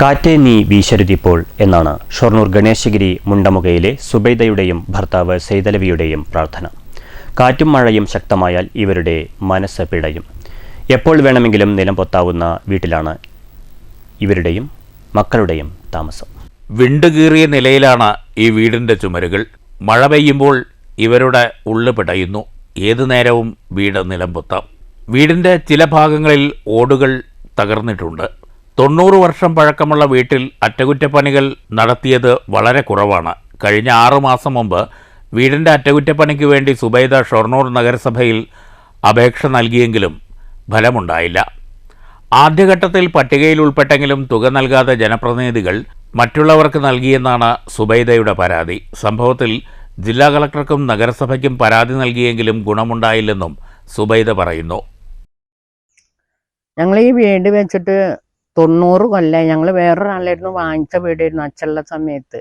കാറ്റേ നീ വീശരുതിപ്പോൾ എന്നാണ് ഷൊർണൂർ ഗണേശഗിരി മുണ്ടമുകയിലെ സുബൈദയുടെയും ഭർത്താവ് സെയ്തലവിയുടെയും പ്രാർത്ഥന. കാറ്റും മഴയും ശക്തമായാൽ ഇവരുടെ മനസ്സ് പിടയും. എപ്പോൾ വേണമെങ്കിലും നിലം പൊത്താവുന്ന വീട്ടിലാണ് ഇവരുടെയും മക്കളുടെയും താമസം. വിണ്ടുകീറിയ നിലയിലാണ് ഈ വീടിന്റെ ചുമരുകൾ. മഴ പെയ്യുമ്പോൾ ഇവരുടെ ഉള്ളു പിടയുന്നു. ഏതു നേരവും വീട് നിലം പൊത്താം. വീടിന്റെ ചില ഭാഗങ്ങളിൽ ഓടുകൾ തകർന്നിട്ടുണ്ട്. തൊണ്ണൂറ് വർഷം പഴക്കമുള്ള വീട്ടിൽ അറ്റകുറ്റപ്പണികൾ നടത്തിയത് വളരെ കുറവാണ്. കഴിഞ്ഞ ആറു മാസം മുമ്പ് വീടിന്റെ അറ്റകുറ്റപ്പണിക്ക് വേണ്ടി സുബൈദ ഷൊർണൂർ നഗരസഭയിൽ അപേക്ഷ നൽകിയെങ്കിലും ഫലമുണ്ടായില്ല. ആദ്യഘട്ടത്തിൽ പട്ടികയിൽ ഉൾപ്പെട്ടെങ്കിലും തുക നൽകാതെ ജനപ്രതിനിധികൾ മറ്റുള്ളവർക്ക് നൽകിയെന്നാണ് സുബൈദയുടെ പരാതി. സംഭവത്തിൽ ജില്ലാ കളക്ടർക്കും നഗരസഭയ്ക്കും പരാതി നൽകിയെങ്കിലും ഗുണമുണ്ടായില്ലെന്നും സുബൈദ പറയുന്നു. ഞങ്ങൾ ഈ വീട് വെച്ചിട്ട് തൊണ്ണൂറ് കൊല്ലം ഞങ്ങൾ വേറൊരാളായിരുന്നു വാങ്ങിച്ച വീടായിരുന്നു അച്ഛനുള്ള സമയത്ത്.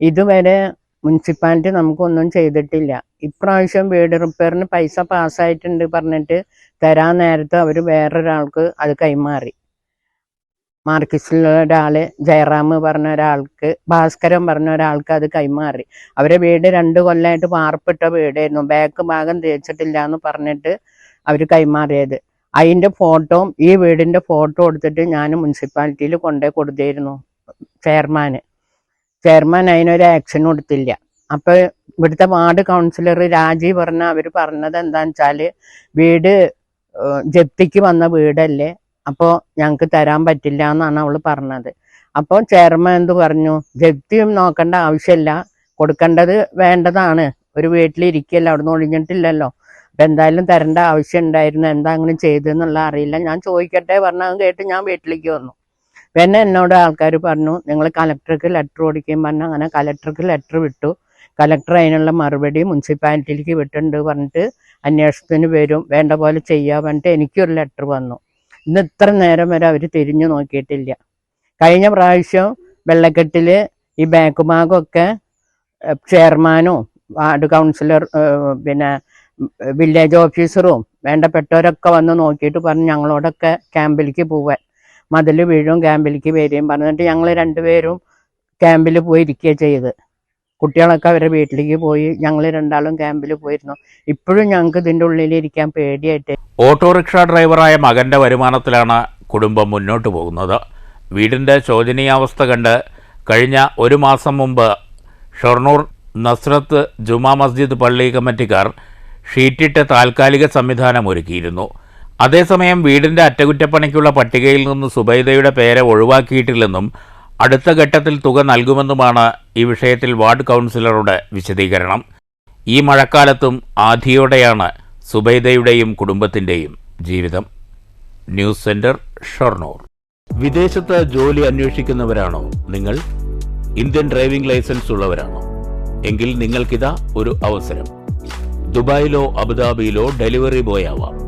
ഇതുവരെ മുനിസിപ്പാലിറ്റി നമുക്കൊന്നും ചെയ്തിട്ടില്ല. ഇപ്രാവശ്യം വീട് റിപ്പയറിന് പൈസ പാസ്സായിട്ടുണ്ട് പറഞ്ഞിട്ട് തരാൻ നേരത്ത് അവർ വേറൊരാൾക്ക് അത് കൈമാറി. മാർക്കിസ്റ്റിലുള്ള ഒരാൾ ജയറാം പറഞ്ഞ ഒരാൾക്ക് ഭാസ്കരൻ പറഞ്ഞ ഒരാൾക്ക് അത് കൈമാറി. അവരെ വീട് രണ്ട് കൊല്ലമായിട്ട് പാർപ്പിട്ട വീടായിരുന്നു. ബാക്ക് ഭാഗം തേച്ചിട്ടില്ല എന്ന് പറഞ്ഞിട്ട് അവർ കൈമാറിയത്. അതിന്റെ ഫോട്ടോയും ഈ വീടിന്റെ ഫോട്ടോ എടുത്തിട്ട് ഞാൻ മുനിസിപ്പാലിറ്റിയിൽ കൊണ്ടേ കൊടുത്തിരുന്നു. ചെയർമാന് ചെയർമാൻ അതിനൊരു ആക്ഷൻ കൊടുത്തില്ല അപ്പോൾ ഇവിടുത്തെ വാർഡ് കൗൺസിലർ രാജി പറഞ്ഞ അവർ പറഞ്ഞത് എന്താണെന്ന് വെച്ചാൽ വീട് ജപ്തിക്ക് വന്ന വീടല്ലേ? അപ്പോൾ ഞങ്ങൾക്ക് തരാൻ പറ്റില്ല എന്നാണ് അവൾ പറഞ്ഞത്. അപ്പോൾ ചെയർമാൻ എന്ത് പറഞ്ഞു? ജപ്തിയും നോക്കേണ്ട ആവശ്യമില്ല. കൊടുക്കേണ്ടത് വേണ്ടതാണ്. ഒരു വീട്ടിലിരിക്കല്ലോ അവിടെ നിന്ന് ഒഴിഞ്ഞിട്ടില്ലല്ലോ. എന്തായാലും തരേണ്ട ആവശ്യം ഉണ്ടായിരുന്നു എന്താ അങ്ങനെ ചെയ്തെന്നുള്ള അറിയില്ല. ഞാൻ ചോദിക്കട്ടെ പറഞ്ഞാൽ കേട്ട് ഞാൻ വീട്ടിലേക്ക് വന്നു. പിന്നെ എന്നോട് ആൾക്കാർ പറഞ്ഞു നിങ്ങൾ കലക്ടർക്ക് ലെറ്റർ കൊടുക്കുകയും പറഞ്ഞു. അങ്ങനെ കലക്ടർക്ക് ലെറ്റർ വിട്ടു. കലക്ടർ അതിനുള്ള മറുപടി മുനിസിപ്പാലിറ്റിയിലേക്ക് വിട്ടിട്ടുണ്ട് പറഞ്ഞിട്ട് അന്വേഷണത്തിന് വരും വേണ്ട പോലെ ചെയ്യാൻ പറഞ്ഞിട്ട് എനിക്കൊരു ലെറ്റർ വന്നു. ഇന്ന് ഇത്ര നേരം വരെ അവർ തിരിഞ്ഞു നോക്കിയിട്ടില്ല. കഴിഞ്ഞ പ്രാവശ്യം വെള്ളക്കെട്ടിൽ ഈ ബാങ്ക് ഭാഗമൊക്കെ ചെയർമാനോ വാർഡ് കൗൺസിലർ പിന്നെ വില്ലേജ് ഓഫീസറും വേണ്ടപ്പെട്ടവരൊക്കെ വന്ന് നോക്കിയിട്ട് പറഞ്ഞു ഞങ്ങളോടൊക്കെ ക്യാമ്പിലേക്ക് പോവാൻ. മതിൽ വീഴും ക്യാമ്പിലേക്ക് വരികയും പറഞ്ഞിട്ട് ഞങ്ങൾ രണ്ടുപേരും ക്യാമ്പിൽ പോയി ചെയ്ത് കുട്ടികളൊക്കെ അവരുടെ വീട്ടിലേക്ക് പോയി ഞങ്ങൾ രണ്ടാളും ക്യാമ്പിൽ പോയിരുന്നു. ഇപ്പോഴും ഞങ്ങൾക്ക് ഇതിന്റെ ഉള്ളിൽ ഇരിക്കാൻ പേടിയായിട്ട്. ഓട്ടോറിക്ഷ ഡ്രൈവറായ മകന്റെ വരുമാനത്തിലാണ് കുടുംബം മുന്നോട്ട് പോകുന്നത്. വീടിന്റെ ശോചനീയാവസ്ഥ കണ്ട് കഴിഞ്ഞ ഒരു മാസം മുമ്പ് ഷൊർണൂർ നസ്രത്ത് ജുമാ മസ്ജിദ് പള്ളി കമ്മിറ്റിക്കാർ ഷീറ്റിട്ട് താൽക്കാലിക സംവിധാനം ഒരുക്കിയിരുന്നു അതേസമയം വീടിന്റെ അറ്റകുറ്റപ്പണിക്കുള്ള പട്ടികയിൽ നിന്ന് സുബൈദയുടെ പേരെ ഒഴിവാക്കിയിട്ടില്ലെന്നും അടുത്ത ഘട്ടത്തിൽ തുക നൽകുമെന്നുമാണ് ഈ വിഷയത്തിൽ വാർഡ് കൗൺസിലറുടെ വിശദീകരണം. ഈ മഴക്കാലത്തും ആധിയോടെയാണ് സുബൈദയുടെയും കുടുംബത്തിന്റെയും ജീവിതം. News centre Shoranur. വിദേശത്ത് ജോലി അന്വേഷിക്കുന്നവരാണോ നിങ്ങൾ? ഇന്ത്യൻ ഡ്രൈവിംഗ് ലൈസൻസ് ഉള്ളവരാണോ? എങ്കിൽ നിങ്ങൾക്കിതാ ഒരു അവസരം. दुबाई अबुदाबी डेलीवरी बॉय आवाम